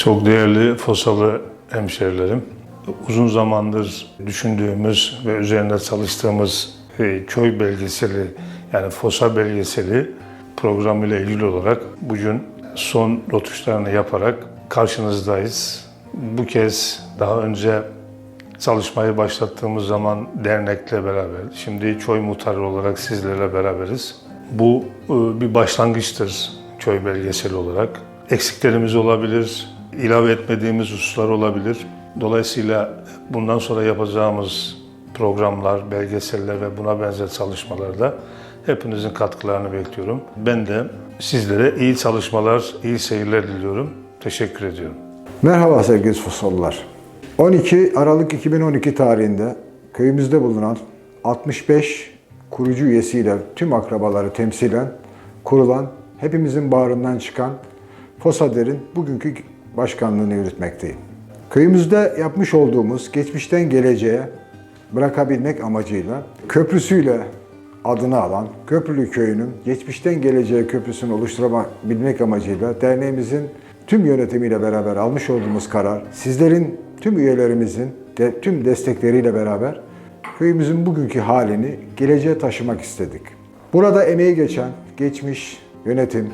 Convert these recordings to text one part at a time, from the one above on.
Çok değerli Fosalı hemşerilerim. Uzun zamandır düşündüğümüz ve üzerinde çalıştığımız e, köy belgeseli yani Fosa belgeseli programıyla ilgili olarak bugün son rotuşlarını yaparak karşınızdayız. Bu kez daha önce çalışmayı başlattığımız zaman dernekle beraber, şimdi köy muhtarı olarak sizlerle beraberiz. Bu e, bir başlangıçtır köy belgeseli olarak. Eksiklerimiz olabilir, ilave etmediğimiz hususlar olabilir. Dolayısıyla bundan sonra yapacağımız programlar, belgeseller ve buna benzer çalışmalarda hepinizin katkılarını bekliyorum. Ben de sizlere iyi çalışmalar, iyi seyirler diliyorum. Teşekkür ediyorum. Merhaba sevgili Fosallılar. 12 Aralık 2012 tarihinde köyümüzde bulunan 65 kurucu üyesiyle tüm akrabaları temsilen kurulan, hepimizin bağrından çıkan FOSADER'in bugünkü başkanlığını yürütmekteyim. Köyümüzde yapmış olduğumuz geçmişten geleceğe bırakabilmek amacıyla köprüsüyle adını alan Köprülü Köyü'nün geçmişten geleceğe köprüsünü oluşturabilmek amacıyla derneğimizin tüm yönetimiyle beraber almış olduğumuz karar, sizlerin tüm üyelerimizin de tüm destekleriyle beraber köyümüzün bugünkü halini geleceğe taşımak istedik. Burada emeği geçen geçmiş yönetim,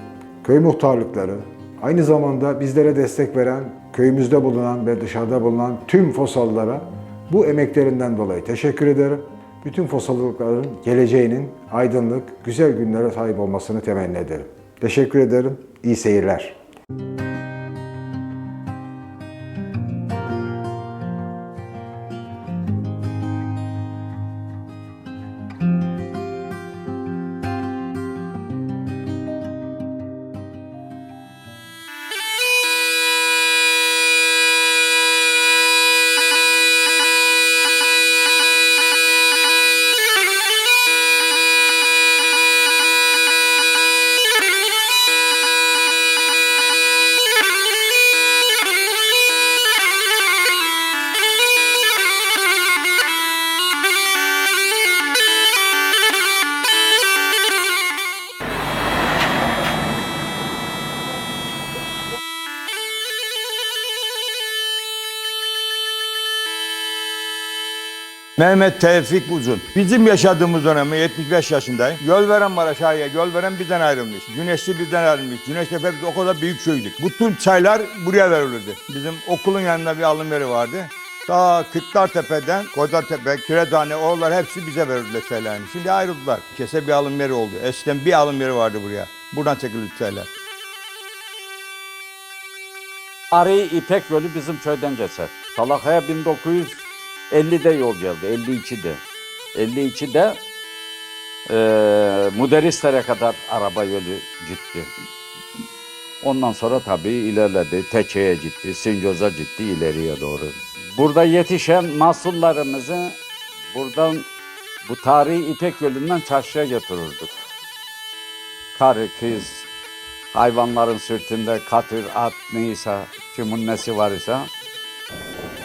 köy muhtarlıkları, aynı zamanda bizlere destek veren köyümüzde bulunan ve dışarıda bulunan tüm Fosallılara bu emeklerinden dolayı teşekkür ederim. Bütün Fosallıkların geleceğinin aydınlık, güzel günlere sahip olmasını temenni ederim. Teşekkür ederim. İyi seyirler. Mehmet Tevfik Uzun. Bizim yaşadığımız dönemde 75 yaşındayım. Gölveren var aşağıya. Gölveren bizden ayrılmış. Güneşli bizden ayrılmış. Güneştepe biz o kadar büyük köydük. Bütün çaylar buraya verilirdi. Bizim okulun yanında bir alım yeri vardı. Ta Kırklartepe'den Kocatepe, Kiretane oralar hepsi bize verildiler çaylarını. Şimdi ayrıldılar. Kese bir alım yeri oldu. Eskiden bir alım yeri vardı buraya. Buradan çekildi çaylar. Arayı İpek yolu bizim köyden geçer. Salakaya 1950'de yol geldi, 52'de. 52'de eee Muderisler'e kadar araba yolu gitti. Ondan sonra tabii ilerledi. Teke'ye gitti, Singöz'e gitti ileriye doğru. Burada yetişen mahsullarımızı buradan bu tarihi İpek yolundan çarşıya götürürdük. Karı, kız, hayvanların sırtında katır, at neyse, kimin nesi var ise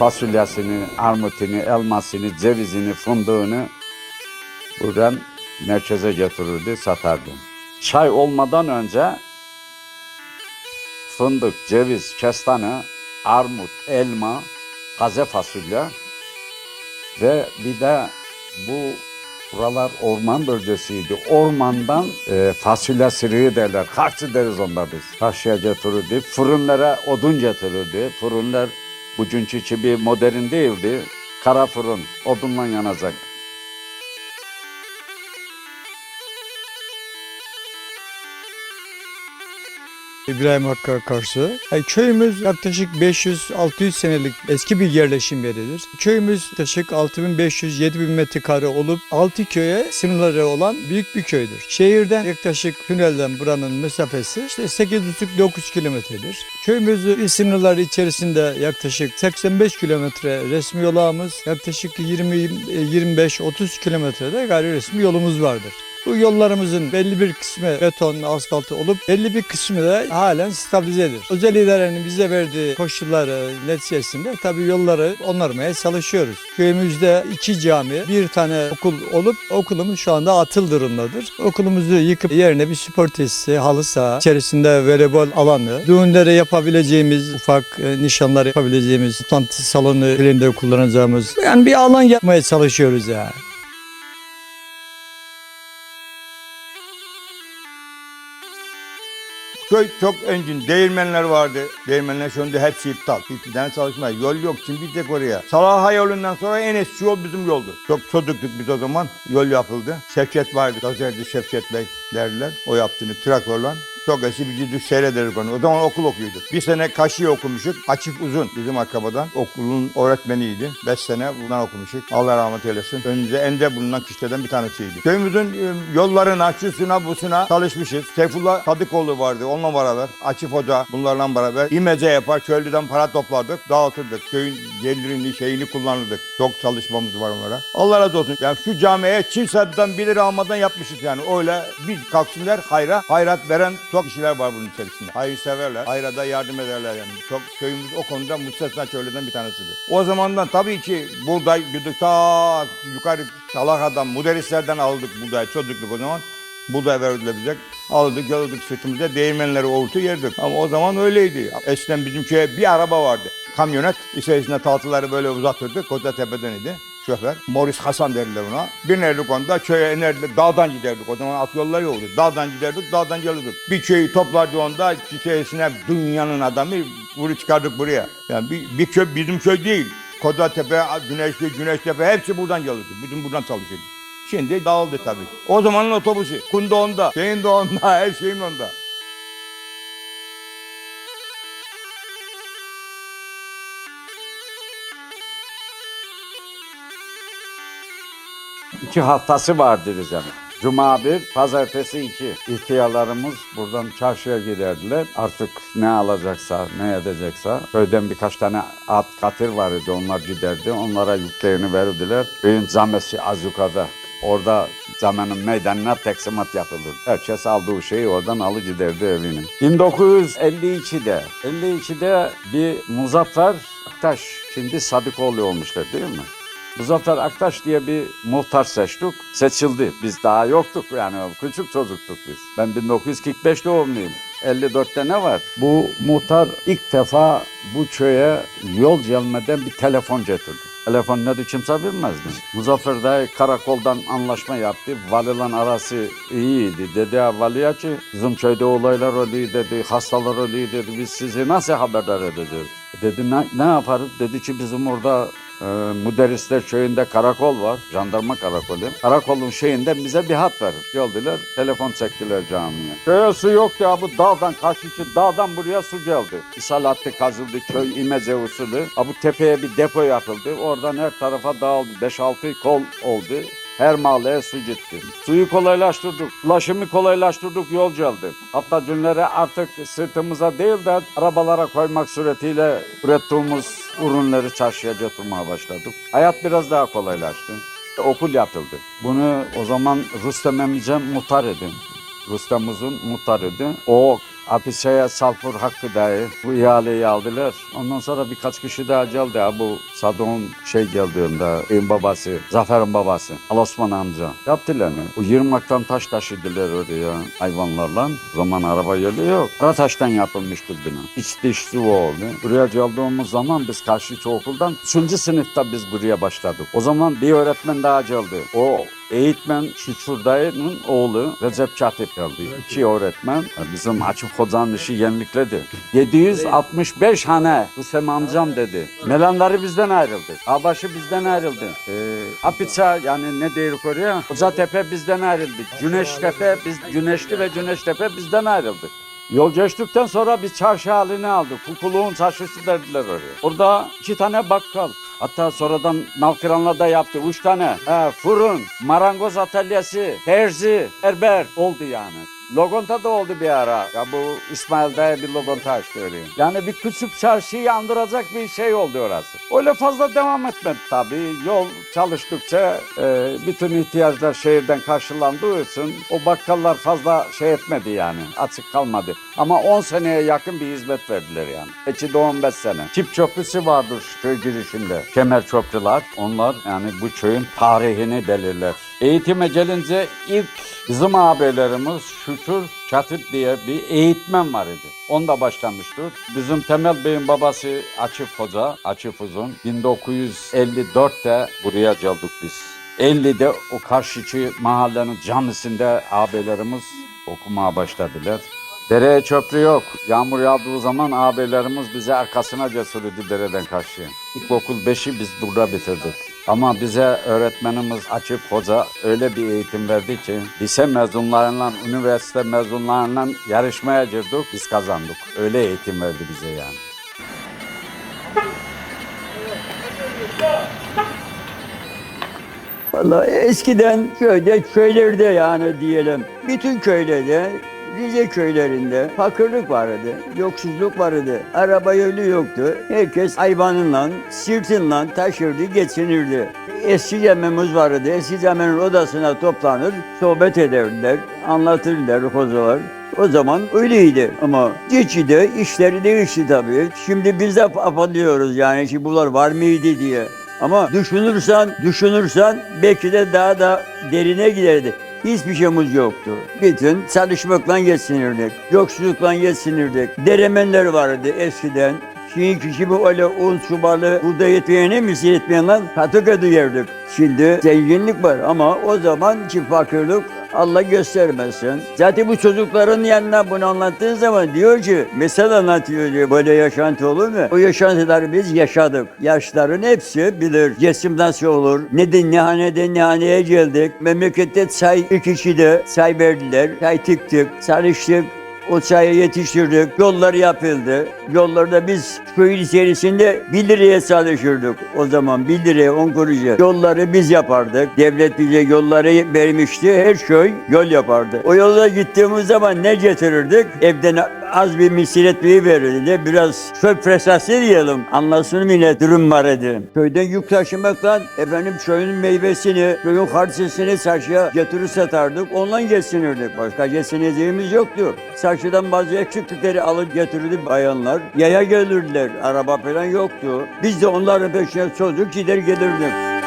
fasulyesini, armutunu, elmasını, cevizini, fındığını buradan merkeze götürürdü, satardı. Çay olmadan önce fındık, ceviz, kestane, armut, elma, taze fasulye ve bir de bu buralar orman bölgesiydi. Ormandan e, fasulye sırığı derler. Harçı deriz onda biz. Taşya getirirdi. Fırınlara odun getirirdi. Fırınlar bugünkü gibi modern değildi. Kara fırın odunla yanacak. İbrahim Hakkı Akarsu. Yani köyümüz yaklaşık 500-600 senelik eski bir yerleşim yeridir. Köyümüz yaklaşık 6500-7000 metrekare olup 6 köye sınırları olan büyük bir köydür. Şehirden yaklaşık tünelden buranın mesafesi işte 8,5-9 kilometredir. Köyümüzün sınırları içerisinde yaklaşık 85 kilometre resmi yolağımız, yaklaşık 20-25-30 kilometrede gayri resmi yolumuz vardır. Bu yollarımızın belli bir kısmı beton, asfaltı olup belli bir kısmı da halen stabilizedir. Özel idarenin bize verdiği koşulları neticesinde tabii yolları onarmaya çalışıyoruz. Köyümüzde iki cami, bir tane okul olup okulumuz şu anda atıl durumdadır. Okulumuzu yıkıp yerine bir spor tesisi, halı saha, içerisinde voleybol alanı, düğünleri yapabileceğimiz, ufak e, nişanlar yapabileceğimiz, toplantı salonu elinde kullanacağımız yani bir alan yapmaya çalışıyoruz yani. Köy çok engin. Değirmenler vardı. Değirmenler anda hepsi iptal. Hiçbir tane çalışma. Yol yok. Şimdi bir tek oraya. Salaha yolundan sonra en eski yol bizim yoldu. Çok çocuktuk biz o zaman. Yol yapıldı. Şevket vardı. Dozerci Şevket Bey derler. O yaptığını traktörle. Çok eski bir gidip seyrederdik onu. O zaman okul okuyorduk. Bir sene Kaşı'ya okumuşuk. Açık Uzun bizim akrabadan. Okulun öğretmeniydi. Beş sene bundan okumuşuk. Allah rahmet eylesin. Önce ende bulunan kişilerden bir tanesiydi. Köyümüzün e, yollarına, şusuna, busuna çalışmışız. Seyfullah Sadıkoğlu vardı. Onunla beraber. Açık Hoca bunlarla beraber. İmece yapar. Köylüden para toplardık. Dağıtırdık. Köyün gelirini, şeyini kullanırdık. Çok çalışmamız var onlara. Allah razı olsun. Yani şu camiye kimseden bir lira almadan yapmışız yani. Öyle bir kalksınlar hayra. Hayrat veren çok kişiler var bunun içerisinde. Hayırseverler. Hayra da yardım ederler yani. Çok köyümüz o konuda müstesna köylüden bir tanesidir. O zamandan tabii ki buğday güdük ta yukarı Salaha'dan, Muderislerden aldık buğday. Çocukluk o zaman. Buğday verildiler bize. Aldık geldik sırtımıza değirmenleri oğurtu yerdik. Ama o zaman öyleydi. Eskiden bizim köye bir araba vardı. Kamyonet. İçerisinde tahtaları böyle uzatırdık. Kocatepe'den idi şoför. Morris Hasan derler ona. Binerdik onda köye inerdik. Dağdan giderdik. O zaman at yolları yoktu. Dağdan giderdik, dağdan gelirdik. Bir köyü toplardı onda. İçerisine dünyanın adamı vuru çıkardık buraya. Yani bir, bir köy bizim köy değil. Kocatepe, Güneşli, Güneştepe hepsi buradan gelirdi. Bütün buradan çalışırdı. Şimdi dağıldı tabii. O zamanın otobüsü. Kunda onda, şeyin de onda, her şeyin onda. İki haftası vardır yani. Cuma bir, pazartesi iki. İhtiyarlarımız buradan çarşıya giderdiler. Artık ne alacaksa, ne edecekse. Köyden birkaç tane at katır var idi, onlar giderdi. Onlara yüklerini verirdiler. Köyün zamesi az yukarıda. Orada zamanın meydanına teksimat yapılır. Herkes aldığı şeyi oradan alı giderdi evine. 1952'de, 52'de bir Muzaffer Aktaş, şimdi Sadıkoğlu olmuşlar değil mi? Muzaffer Aktaş diye bir muhtar seçtik. Seçildi. Biz daha yoktuk yani küçük çocuktuk biz. Ben 1945 doğumluyum. 54'te ne var? Bu muhtar ilk defa bu köye yol gelmeden bir telefon getirdi. Telefon nedir kimse bilmez mi? Muzaffer Dayı karakoldan anlaşma yaptı. Valiyle arası iyiydi. Dedi ya valiye ki bizim köyde olaylar oluyor dedi, hastalar oluyor dedi. Biz sizi nasıl haberdar edeceğiz? Dedi ne, ne yaparız? Dedi ki bizim orada e, Müderrisler köyünde karakol var. Jandarma karakolu. Karakolun şeyinde bize bir hat verin. Geldiler telefon çektiler camiye. Köye su yok ya bu dağdan karşıki dağdan buraya su geldi. İshal kazıldı köy imece usulü. Ha, bu tepeye bir depo yapıldı. Oradan her tarafa dağıldı. 5-6 kol oldu. Her mahalleye su gitti. Suyu kolaylaştırdık. Ulaşımı kolaylaştırdık. Yol geldi. Hatta dünleri artık sırtımıza değil de arabalara koymak suretiyle ürettiğimiz ürünleri çarşıya götürmeye başladık. Hayat biraz daha kolaylaştı. Okul yapıldı. Bunu o zaman Rüstem Emice muhtar idi. Rüstem Uzun muhtar idi. O Apise'ye Salfur Hakkı dahi bu ihaleyi aldılar. Ondan sonra birkaç kişi daha geldi. Ha, bu Sadok'un şey geldiğinde, benim babası, Zafer'in babası, Ali Osman amca. Yaptılar mı? O yırmaktan taş taşıdılar oraya hayvanlarla. O zaman araba yolu yok. Kara taştan yapılmıştı bina. İç dış oldu. Buraya geldiğimiz zaman biz karşı okuldan 3. sınıfta biz buraya başladık. O zaman bir öğretmen daha geldi. O Eğitmen Şükrü Dayı'nın oğlu Recep Katip geldi. İki öğretmen. Bizim Açık Hoca'nın işi yenilikledi. 765 hane Hüseyin amcam dedi. Melanları bizden ayrıldı. Abaşı bizden ayrıldı. Ee, Apiça yani ne diyoruz oraya? Hocatepe bizden ayrıldı. Güneştepe, biz Güneşli ve Güneştepe bizden ayrıldı. Yol geçtikten sonra biz çarşı halini aldık. Kukuluğun çarşısı derdiler oraya. Orada iki tane bakkal. Hatta sonradan nalkıranla da yaptı. Üç tane. He, fırın, marangoz atölyesi, terzi, berber oldu yani. Logonta da oldu bir ara. Ya bu İsmail Dayı bir logonta açtı öyle. Yani bir küçük çarşıyı andıracak bir şey oldu orası. Öyle fazla devam etmedi tabii. Yol çalıştıkça e, bütün ihtiyaçlar şehirden karşılandığı için o bakkallar fazla şey etmedi yani. Açık kalmadı. Ama 10 seneye yakın bir hizmet verdiler yani. Geçidi 15 sene. Çip çöplüsü vardır köy girişinde. Kemer çöpçüler. Onlar yani bu köyün tarihini belirler. Eğitime gelince ilk bizim ağabeylerimiz Şükür Katip diye bir eğitmen var idi. Onda başlamıştır. Bizim Temel Bey'in babası Açıf Hoca, Açıf Uzun. 1954'te buraya geldik biz. 50'de o karşıki mahallenin camisinde ağabeylerimiz okumaya başladılar. Dereye çöplü yok. Yağmur yağdığı zaman ağabeylerimiz bizi arkasına götürürdü dereden karşıya. İlkokul 5'i biz burada bitirdik. Ama bize öğretmenimiz Açık Hoca öyle bir eğitim verdi ki lise mezunlarıyla, üniversite mezunlarıyla yarışmaya girdik, biz kazandık. Öyle eğitim verdi bize yani. Vallahi eskiden köyde, köylerde yani diyelim, bütün köylerde, Rize köylerinde fakirlik vardı, yoksuzluk vardı, araba yolu yoktu. Herkes hayvanınla, sırtınla taşırdı, geçinirdi. Eski cemimiz vardı, eski cemenin odasına toplanır, sohbet ederdiler, anlatırlar hocalar. O zaman öyleydi ama geçide işleri değişti tabii. Şimdi biz de afalıyoruz yani şimdi bunlar var mıydı diye. Ama düşünürsen, düşünürsen belki de daha da derine giderdi. Hiçbir şeyimiz yoktu. Bütün çalışmakla geçinirdik. Yoksullukla geçinirdik. Deremenler vardı eskiden. Şimdi bu öyle un çubalı burada yetmeyene mi yetmeyenler katık ödüyorduk. Şimdi zenginlik var ama o zamanki fakirlik Allah göstermesin. Zaten bu çocukların yanına bunu anlattığın zaman diyor ki, mesela anlatıyor diyor, böyle yaşantı olur mu? O yaşantıları biz yaşadık. Yaşların hepsi bilir. Cesim nasıl olur? Ne haneden ne haneye geldik? Memlekette çay bir kişide çay verdiler. Çay tıktık, çalıştık. O çayı yetiştirdik, yollar yapıldı. Yollarda biz köyün içerisinde 1 liraya çalışırdık. O zaman 1 liraya 10 kuruşa yolları biz yapardık. Devlet bize yolları vermişti. Her köy yol yapardı. O yolda gittiğimiz zaman ne getirirdik? Evden az bir misir etmeyi verirdi. Ne biraz çöp fresası diyelim. Anlasın millet durum var idi. Köyden yük taşımakla efendim köyün meyvesini, köyün harçlısını çarşıya götürür satardık. Ondan geçinirdik. Başka geçineceğimiz yoktu. Çarşıdan bazı eksiklikleri alıp getirirdi bayanlar. Yaya gelirdiler. Araba falan yoktu. Biz de onların peşine çocuk gider gelirdik.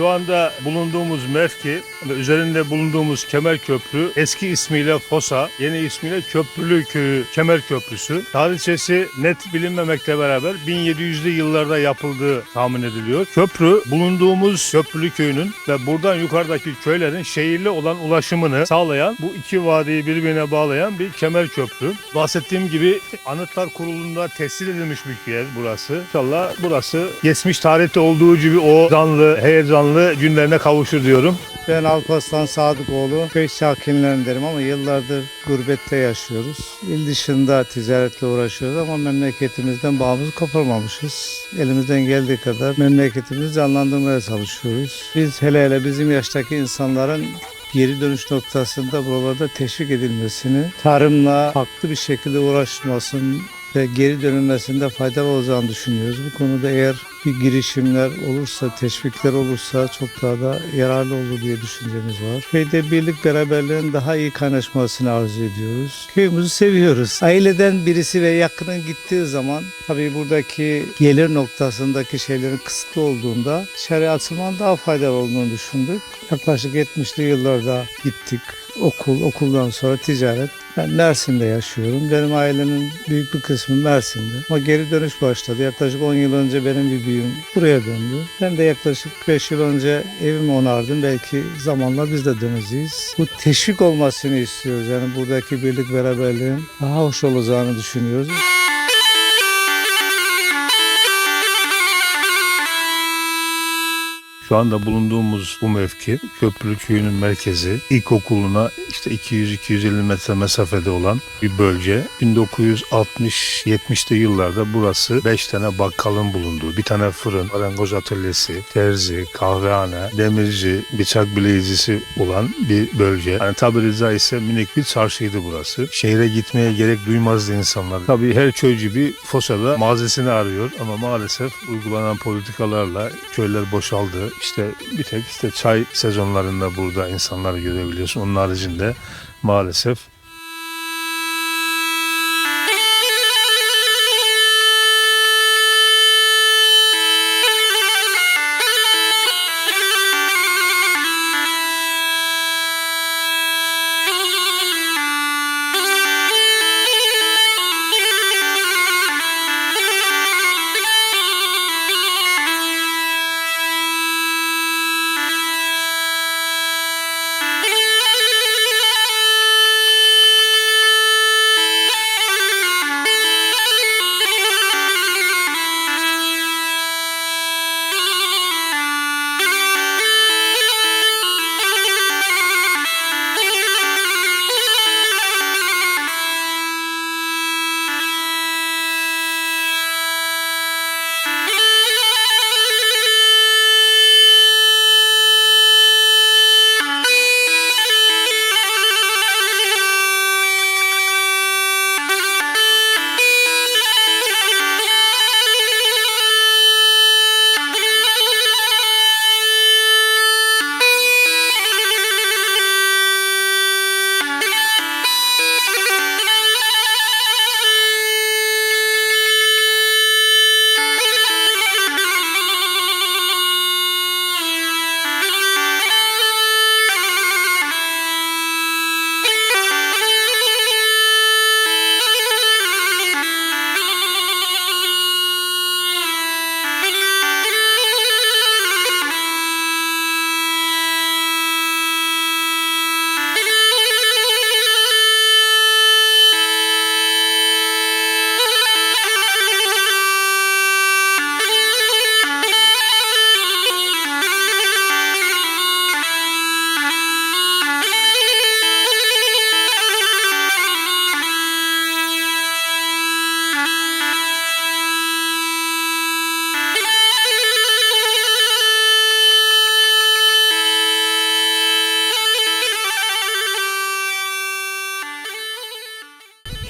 Şu anda bulunduğumuz mevki ve üzerinde bulunduğumuz Kemer Köprü eski ismiyle Fosa, yeni ismiyle Köprülü Köyü Kemer Köprüsü. Tarihçesi net bilinmemekle beraber 1700'lü yıllarda yapıldığı tahmin ediliyor. Köprü bulunduğumuz Köprülü Köyü'nün ve buradan yukarıdaki köylerin şehirli olan ulaşımını sağlayan bu iki vadiyi birbirine bağlayan bir kemer köprü. Bahsettiğim gibi Anıtlar Kurulu'nda tescil edilmiş bir yer burası. İnşallah burası geçmiş tarihte olduğu gibi o canlı, heyecanlı günlerine kavuşur diyorum. Ben Alparslan Sadıkoğlu, köy sakinlerindenim ama yıllardır gurbette yaşıyoruz. İl dışında ticaretle uğraşıyoruz ama memleketimizden bağımızı koparmamışız. Elimizden geldiği kadar memleketimizi canlandırmaya çalışıyoruz. Biz hele hele bizim yaştaki insanların geri dönüş noktasında buralarda teşvik edilmesini, tarımla farklı bir şekilde uğraşmasını ve geri dönülmesinde faydalı olacağını düşünüyoruz. Bu konuda eğer bir girişimler olursa, teşvikler olursa çok daha da yararlı olur diye düşüncemiz var. Köyde birlik beraberliğin daha iyi kaynaşmasını arzu ediyoruz. Köyümüzü seviyoruz. Aileden birisi ve yakının gittiği zaman tabii buradaki gelir noktasındaki şeylerin kısıtlı olduğunda dışarıya daha faydalı olduğunu düşündük. Yaklaşık 70'li yıllarda gittik. Okul, okuldan sonra ticaret. Ben Mersin'de yaşıyorum. Benim ailemin büyük bir kısmı Mersin'de. Ama geri dönüş başladı. Yaklaşık 10 yıl önce benim bir büyüğüm buraya döndü. Ben de yaklaşık 5 yıl önce evimi onardım. Belki zamanla biz de döneceğiz. Bu teşvik olmasını istiyoruz. Yani buradaki birlik beraberliğin daha hoş olacağını düşünüyoruz. Şu anda bulunduğumuz bu mevki Köprülü Köyü'nün merkezi. İlkokuluna işte 200-250 metre mesafede olan bir bölge. 1960-70'li yıllarda burası 5 tane bakkalın bulunduğu, bir tane fırın, marangoz atölyesi, terzi, kahvehane, demirci, bıçak bileyicisi olan bir bölge. Hani tabiri caizse minik bir çarşıydı burası. Şehre gitmeye gerek duymazdı insanlar. Tabii her köy gibi Fosa'da mazisini arıyor ama maalesef uygulanan politikalarla köyler boşaldı. İşte bir tek işte çay sezonlarında burada insanları görebiliyorsun. Onun haricinde maalesef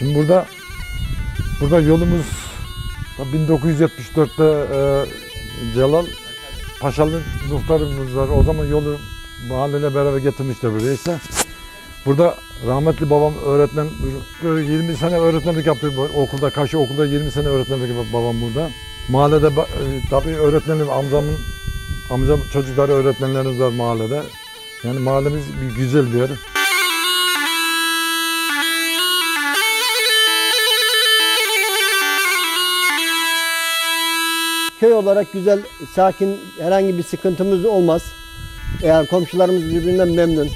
Şimdi burada burada yolumuz ta 1974'te e, Celal Paşalı muhtarımız var. O zaman yolu mahalleyle beraber getirmişler buraya işte. Burada rahmetli babam öğretmen 20 sene öğretmenlik yaptı okulda karşı okulda 20 sene öğretmenlik yaptı babam burada. Mahallede e, tabii öğretmenim amcamın amcam çocukları öğretmenlerimiz var mahallede. Yani mahallemiz bir güzel bir yer. Köy olarak güzel, sakin, herhangi bir sıkıntımız olmaz. Yani komşularımız birbirinden memnun.